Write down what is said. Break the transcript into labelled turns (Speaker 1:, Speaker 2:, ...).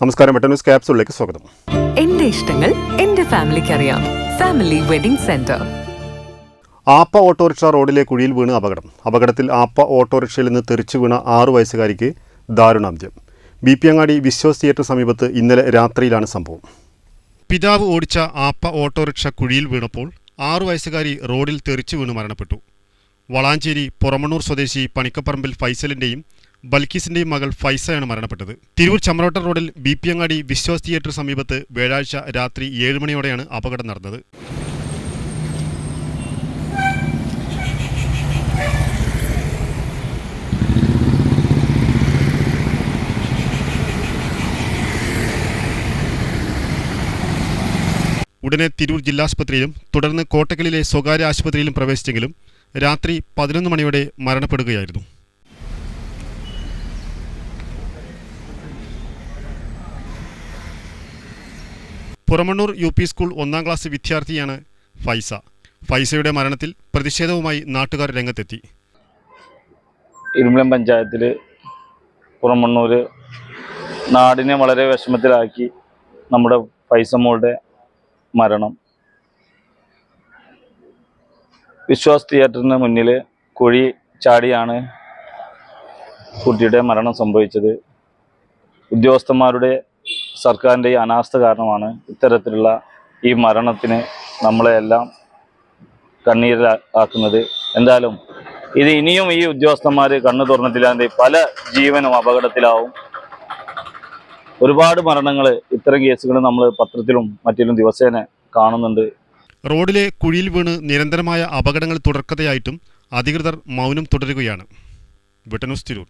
Speaker 1: നമസ്കാരം വെട്ട ന്യൂസ് സ്വാഗതം.
Speaker 2: എന്റെ ഇഷ്ടങ്ങൾ എന്റെ ഫാമിലിക്ക് അറിയാം ഫാമിലി വെഡിംഗ് സെന്റർ.
Speaker 1: ആപ്പ ഓട്ടോറിക്ഷ റോഡിലെ കുഴിയിൽ വീണ് അപകടം. അപകടത്തിൽ ആപ്പ ഓട്ടോറിക്ഷയിൽ നിന്ന് തെറിച്ചു വീണ ആറു വയസ്സുകാരിക്ക് ദാരുണാന്ത്യം ബി പി അങ്ങാടി വിശ്വാസ് തിയേറ്റർ സമീപത്ത് ഇന്നലെ രാത്രിയിലാണ് സംഭവം. പിതാവ് ഓടിച്ച ആപ്പ ഓട്ടോറിക്ഷ കുഴിയിൽ വീണപ്പോൾ ആറു വയസ്സുകാരി റോഡിൽ തെറിച്ചു വീണ് മരണപ്പെട്ടു. വളാഞ്ചേരി പുറമണ്ണൂർ സ്വദേശി പണിക്കപ്പറമ്പിൽ ഫൈസലിന്റെയും ബൽക്കീസിന്റെയും മകൾ ഫൈസയാണ് മരണപ്പെട്ടത്. തിരൂർ ചമ്രോട്ട റോഡിൽ ബി പി അങ്ങാടി വിശ്വാസ് തിയേറ്റർ സമീപത്ത് വ്യാഴാഴ്ച രാത്രി ഏഴ് മണിയോടെയാണ് അപകടം നടന്നത്. ഉടനെ തിരൂർ ജില്ലാസ്പത്രിയിലും തുടർന്ന് കോട്ടക്കലിലെ സ്വകാര്യ ആശുപത്രിയിലും പ്രവേശിച്ചെങ്കിലും രാത്രി പതിനൊന്ന് മണിയോടെ മരണപ്പെടുകയായിരുന്നു. പുറമണ്ണൂർ യു പി സ്കൂൾ ഒന്നാം ക്ലാസ് വിദ്യാർത്ഥിയാണ് ഫൈസ. ഫൈസയുടെ മരണത്തിൽ പ്രതിഷേധവുമായി നാട്ടുകാർ രംഗത്തെത്തി.
Speaker 3: ഇരുമ്പലം പഞ്ചായത്തിൽ പുറമണ്ണൂർ നാടിനെ വളരെ വിഷമത്തിലാക്കി നമ്മുടെ ഫൈസമ്മോളുടെ മരണം. വിശ്വാസ് തിയേറ്ററിന് മുന്നിൽ കുഴി ചാടിയാണ് കുട്ടിയുടെ മരണം സംഭവിച്ചത്. ഉദ്യോഗസ്ഥന്മാരുടെ സർക്കാരിന്റെ ഈ അനാസ്ഥ കാരണമാണ് ഇത്തരത്തിലുള്ള ഈ മരണത്തിന് നമ്മളെല്ലാം കണ്ണീരിലാക്കുന്നത്. എന്തായാലും ഇത് ഇനിയും ഈ ഉദ്യോഗസ്ഥന്മാർ കണ്ണു തുറന്നിട്ടില്ലാതെ പല ജീവനും അപകടത്തിലാവും. ഒരുപാട് മരണങ്ങൾ ഇത്തരം കേസുകൾ നമ്മൾ പത്രത്തിലും മറ്റിലും ദിവസേന കാണുന്നുണ്ട്.
Speaker 1: റോഡിലെ കുഴിയിൽ വീണ് നിരന്തരമായ അപകടങ്ങൾ തുടർക്കഥയായിട്ടും അധികൃതർ മൗനം തുടരുകയാണ്. വിട്ടന്യൂസ് തിരൂർ.